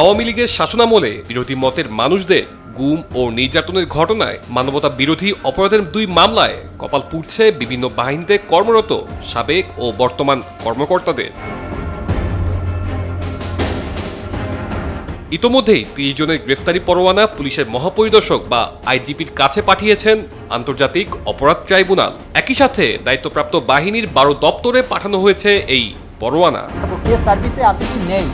আওয়ামী লীগের শাসনামলে বিরোধী মতের মানুষদের গুম ও নির্যাতনের ঘটনায় মানবতা বিরোধী অপরাধের দুই মামলায় কপাল পুড়ছে বিভিন্ন বাহিনীতে কর্মরত সাবেক ও বর্তমান কর্মকর্তাদের। ইতোমধ্যেই তিরিশ জনের গ্রেফতারি পরোয়ানা পুলিশের মহাপরিদর্শক বা আইজিপির কাছে পাঠিয়েছেন আন্তর্জাতিক অপরাধ ট্রাইব্যুনাল। একই সাথে দায়িত্বপ্রাপ্ত বাহিনীর বারো দপ্তরে পাঠানো হয়েছে এই পরোয়ানা। সার্ভিসে আছে কি? নেই।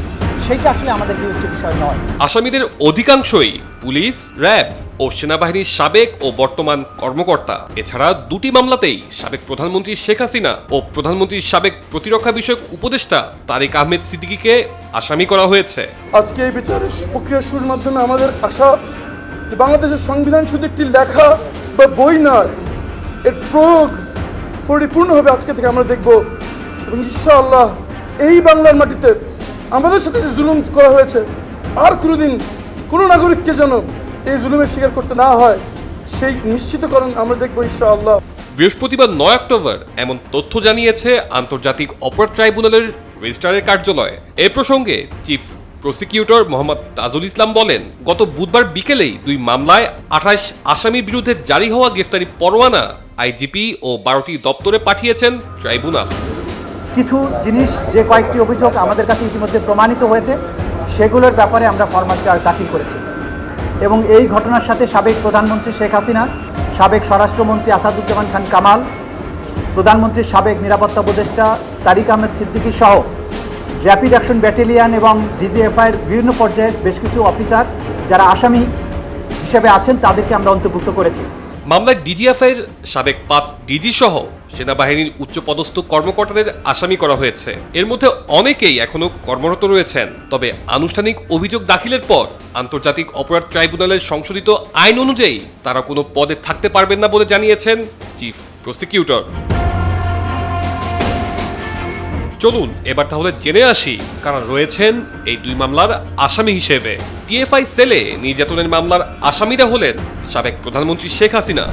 সেইটা আসলে আমাদের বিবেচ্য বিষয় নয়। আসামিদের অধিকাংশই পুলিশ র্যাব ও সেনাবাহিনীর সাবেক ও বর্তমান কর্মকর্তা। এছাড়া দুটি মামলাতেই সাবেক প্রধানমন্ত্রী শেখ হাসিনা ও প্রধানমন্ত্রীর সাবেক প্রতিরক্ষা বিষয়ক উপদেষ্টা তারেক আহমেদ সিদ্দিকীকে আসামি করা হয়েছে। আজকে এই বিচারের প্রক্রিয়া শুরুর মাধ্যমে আমাদের আশা যে বাংলাদেশের সংবিধান শুধু একটি লেখা বা বই নয় এর প্রয়োগ পরিপূর্ণভাবে আজকে থেকে আমরা দেখব। এবং ইনশাআল্লাহ এই বাংলার মাটিতে আমাদের সাথে যে জুলুম করা হয়েছে, আর কোনোদিন কোনো নাগরিককে যেন এই জুলুমের শিকার করতে না হয়, সেই নিশ্চিতকরণ আমরা দেখব ইনশাআল্লাহ। বৃহস্পতিবার নয় অক্টোবর এমন তথ্য জানিয়েছে আন্তর্জাতিক অপরাধ ট্রাইব্যুনালের রেজিস্ট্রারের কার্যালয়। এ প্রসঙ্গে চিফ প্রসিকিউটর মোহাম্মদ তাজুল ইসলাম বলেন, গত বুধবার বিকেলেই দুই মামলায় আঠাশ আসামির বিরুদ্ধে জারি হওয়া গ্রেফতারি পরোয়ানা আইজিপি ও বারোটি দপ্তরে পাঠিয়েছেন ট্রাইব্যুনাল। কিছু জিনিস, যে কয়েকটি অভিযোগ আমাদের কাছে ইতিমধ্যে প্রমাণিত হয়েছে, সেগুলোর ব্যাপারে আমরা ফরমাল চার্জ দাখিল করেছি। এবং এই ঘটনার সাথে সাবেক প্রধানমন্ত্রী শেখ হাসিনা, সাবেক স্বরাষ্ট্রমন্ত্রী আসাদুজ্জামান খান কামাল, প্রধানমন্ত্রীর সাবেক নিরাপত্তা উপদেষ্টা তারিক আহমেদ সিদ্দিকী সহ র্যাপিড অ্যাকশন ব্যাটালিয়ান এবং ডিজিএফআইয়ের বিভিন্ন পর্যায়ের বেশ কিছু অফিসার যারা আসামি হিসেবে আছেন, তাদেরকে আমরা অন্তর্ভুক্ত করেছি। মামলায় ডিজিএফআইয়ের সাবেক পাঁচ ডিজি সহ সেনাবাহিনীর উচ্চপদস্থ কর্মকর্তাদের আসামি করা হয়েছে। এর মধ্যে অনেকেই এখনও কর্মরত রয়েছেন। তবে আনুষ্ঠানিক অভিযোগ দাখিলের পর আন্তর্জাতিক অপরাধ ট্রাইব্যুনালের সংশোধিত আইন অনুযায়ী তারা কোনো পদে থাকতে পারবেন না বলে জানিয়েছেন চিফ প্রসিকিউটর। চলুন, এবার তাহলে জেনে আসি কারা রয়েছেন এই দুই মামলার আসামি হিসেবে। টিএফআই সেলে নির্যাতনের মামলার আসামিরা হলেন সাবেক প্রধানমন্ত্রী শেখ হাসিনা,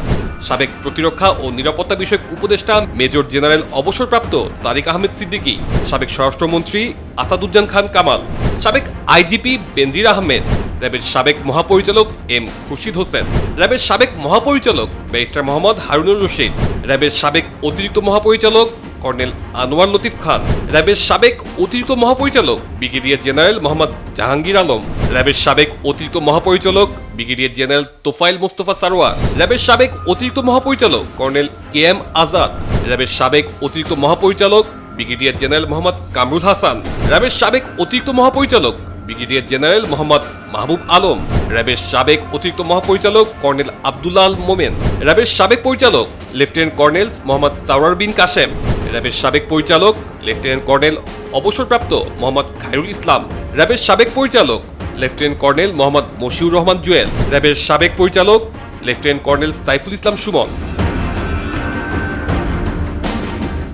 সাবেক প্রতিরক্ষা ও নিরাপত্তা বিষয়ক উপদেষ্টা মেজর জেনারেল অবসরপ্রাপ্ত তারিক আহমেদ সিদ্দিকী, সাবেক স্বরাষ্ট্রমন্ত্রী আসাদুজ্জান খান কামাল, সাবেক আইজিপি বেনজির আহমেদ, র্যাবের সাবেক মহাপরিচালক এম খুরশিদ হোসেন, র্যাবের সাবেক মহাপরিচালক ব্যারিস্টার মোহাম্মদ হারুনুর রশিদ, র্যাবের সাবেক অতিরিক্ত মহাপরিচালক কর্নেল আনোয়ার লতিফ খান, র্যাবের সাবেক অতিরিক্ত মহাপরিচালক ব্রিগেডিয়ার জেনারেল মোহাম্মদ জাহাঙ্গীর আলম, র্যাবের সাবেক অতিরিক্ত মহাপরিচালক ব্রিগেডিয়ার জেনারেল তোফাইল মোস্তফা সারোয়ার, র্যাবের সাবেক অতিরিক্ত মহাপরিচালক কর্নেল কে এম আজাদ, র্যাবের সাবেক অতিরিক্ত মহাপরিচালক ব্রিগেডিয়ার জেনারেল মোহাম্মদ কামরুল হাসান, র্যাবের সাবেক অতিরিক্ত মহাপরিচালক ব্রিগেডিয়ার জেনারেল মোহাম্মদ মাহবুব আলম, র্যাবের সাবেক অতিরিক্ত মহাপরিচালক কর্নেল আবদুল্লাহ আল মোমেন, র্যাবের সাবেক পরিচালক লেফটেন্যান্ট কর্নেল মোহাম্মদ সাওয়ার বিন কাশেম র্যাবের সাবেক পরিচালক, লেফটেন্যান্ট কর্নেল অবসরপ্রাপ্ত মোহাম্মদ খায়রুল ইসলাম, র্যাবের সাবেক পরিচালক, লেফটেন্যান্ট কর্নেল মোহাম্মদ মশিউর রহমান জুয়েল, র্যাবের সাবেক পরিচালক, lieutenant colonel Saiful Islam Sumon.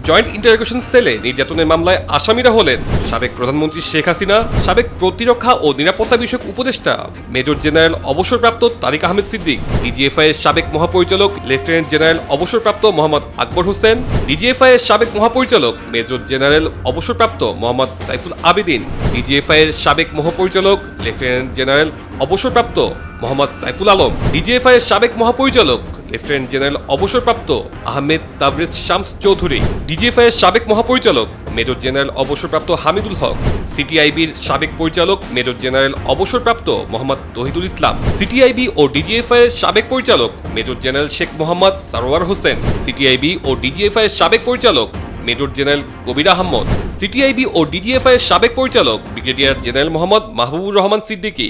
Joint interrogation সেলে নির্যাতনের মামলায় আসামিরা হলেন সাবেক প্রধানমন্ত্রী শেখ হাসিনা, সাবেক প্রতিরক্ষা ও নিরাপত্তা বিষয়ক উপদেষ্টা, মেজর জেনারেল অবসরপ্রাপ্ত তারিক আহমেদ সিদ্দিক, ডিজিএফআই এর সাবেক মহাপরিচালক লেফটেন্যান্ট জেনারেল অবসরপ্রাপ্ত মোহাম্মদ আকবর হোসেন, ডিজিএফআই এর সাবেক মহাপরিচালক মেজর জেনারেল অবসরপ্রাপ্ত মোহাম্মদ সাইফুল আবেদিন, ডিজিএফআই এর সাবেক মহাপরিচালক লেফটেন্যান্ট জেনারেল অবসরপ্রাপ্ত মোহাম্মদ সাইফুল আলম, ডিজিএফআই এর সাবেক মহাপরিচালক লেফটেন্যান্ট জেনারেল অবসরপ্রাপ্ত আহমেদ তাবরেজ শামস চৌধুরী ডিজিএফআই এর সাবেক মহাপরিচালক মেজর জেনারেল অবসরপ্রাপ্ত হামিদুল হক, সিটিআইবির সাবেক পরিচালক মেজর জেনারেল অবসরপ্রাপ্ত মোহাম্মদ তহিদুল ইসলাম, সিটিআইবি ও ডিজিএফআই এর সাবেক পরিচালক major general Sheikh Mohammad Sarwar Hossain, CTIB ও ডিজিএফআই এর সাবেক পরিচালক major general Kabir Ahmad, CTIB ও ডিজিএফআই এর সাবেক পরিচালক brigadier general Mohammad Mahbubur Rahman Siddiqui,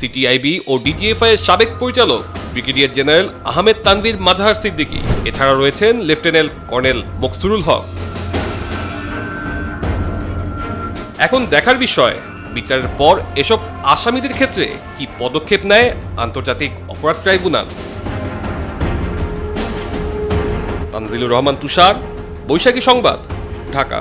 CTIB ও ডিজিএফআই এর সাবেক পরিচালক ব্রিগেডিয়ার জেনারেল আহমেদ তানভীর মাজাহার সিদ্দিকী। এছাড়া রয়েছেন লেফটেন্যান্ট কর্নেল মকসুরুল হক। এখন দেখার বিষয়, বিচারের পর এসব আসামিদের ক্ষেত্রে কি পদক্ষেপ নেয় আন্তর্জাতিক অপরাধ ট্রাইব্যুনাল? তানজিলুর রহমান তুষার, বৈশাখী সংবাদ, ঢাকা।